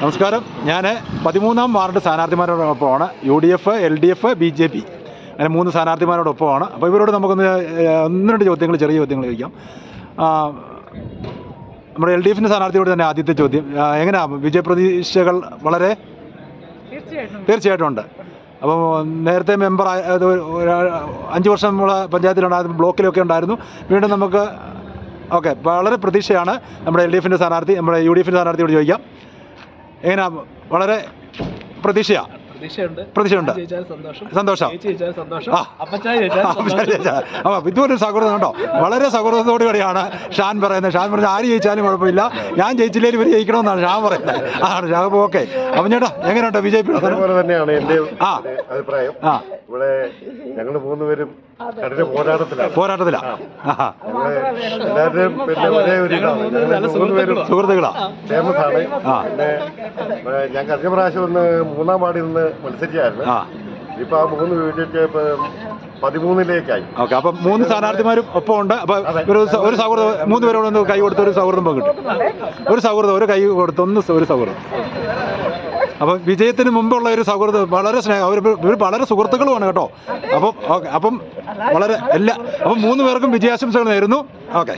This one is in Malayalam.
നമസ്കാരം. ഞാൻ പതിമൂന്നാം ward സ്ഥാനാർത്ഥിമാരോടൊപ്പമാണ്. U D F L D F B J P. അങ്ങനെ മൂന്ന് സ്ഥാനാർത്ഥിമാരോടൊപ്പമാണ്. അപ്പോൾ ഇവരോട് നമുക്കൊന്ന് ഒന്ന് രണ്ട് ചോദ്യങ്ങൾ ചെറിയ ചോദ്യങ്ങൾ ചോദിക്കാം. നമ്മുടെ എൽ ഡി എഫിന്റെ സ്ഥാനാർത്ഥിയോട് തന്നെ ആദ്യത്തെ ചോദ്യം എങ്ങനെയാ എങ്ങനെയാണ് വിജയപ്രതീക്ഷകൾ വളരെ തീർച്ചയായിട്ടും. ഉണ്ട്. അപ്പം നേരത്തെ മെമ്പർ അത് അഞ്ച് വർഷം നമ്മളെ പഞ്ചായത്തിലുണ്ടായിരുന്നു ബ്ലോക്കിലൊക്കെ ഉണ്ടായിരുന്നു. വീണ്ടും നമുക്ക് ഓക്കെ വളരെ പ്രതീക്ഷയാണ് നമ്മുടെ എൽ ഡി എഫിന്റെ സ്ഥാനാർത്ഥി നമ്മുടെ യു ഡി എഫിന്റെ സ്ഥാനാർത്ഥിയോട് ചോദിക്കാം. എങ്ങനെയാ വളരെ പ്രതീക്ഷയാണ് പ്രതീക്ഷയുണ്ട്. സന്തോഷം. സന്തോഷം. അപ്പം ഇതുപോലെ സൗഹൃദം കേട്ടോ വളരെ സൗഹൃദത്തോടു കൂടിയാണ് ഷാൻ പറയുന്നത്. ഷാൻ പറഞ്ഞ ആര് ജയിച്ചാലും കുഴപ്പമില്ല. ഞാൻ ജയിച്ചില്ലെങ്കിൽ ഇവർ ജയിക്കണമെന്നാണ് ഷാൻ പറയുന്നത്. ആണ് ഷാൻ ഓക്കെ. അപ്പം ചേട്ടാ എങ്ങനെയുണ്ടോ? ബി ജെ പി അതേപോലെ തന്നെയാണ് എന്റെ അഭിപ്രായം. ആ. ഇവിടെ ഞങ്ങൾ മൂന്നുപേരും കഠിന പോരാട്ടത്തിലാണ്. പോരാട്ടത്തിലാ? എല്ലാവരുടെയും പിന്നെ ഒരേ ഒരു മൂന്നുപേരും സുഹൃത്തുക്കളാ. ഫേമസ് ആണ് പിന്നെ ഞാൻ കഴിഞ്ഞ പ്രാവശ്യം ഒന്ന് മൂന്നാം വാർഡിൽ നിന്ന് മത്സരിച്ചായിരുന്നു. ഇപ്പൊ ആ മൂന്ന് വീട്ടിലേക്ക് ഇപ്പൊ പതിമൂന്നിലേക്കായി. ഓക്കെ അപ്പൊ മൂന്ന് സ്ഥാനാർത്ഥിമാരും ഒപ്പം ഉണ്ട്. അപ്പൊ ഒരു ഒരു സൗഹൃദം മൂന്ന് പേരോട് ഒന്ന് കൈ കൊടുത്ത് ഒരു സൗഹൃദം പങ്കിട്ടു ഒരു സൗഹൃദം ഒരു കൈ കൊടുത്ത് ഒന്ന് ഒരു സൗഹൃദം. അപ്പം വിജയത്തിന് മുമ്പുള്ള ഒരു സൗഹൃദം വളരെ സ്നേഹം. അവർ ഇവർ വളരെ സുഹൃത്തുക്കളുമാണ് കേട്ടോ. അപ്പം ഓക്കെ അപ്പം വളരെ എല്ലാ അപ്പം മൂന്ന് പേർക്കും വിജയാശംസകൾ നേരുന്നു. ഓക്കെ.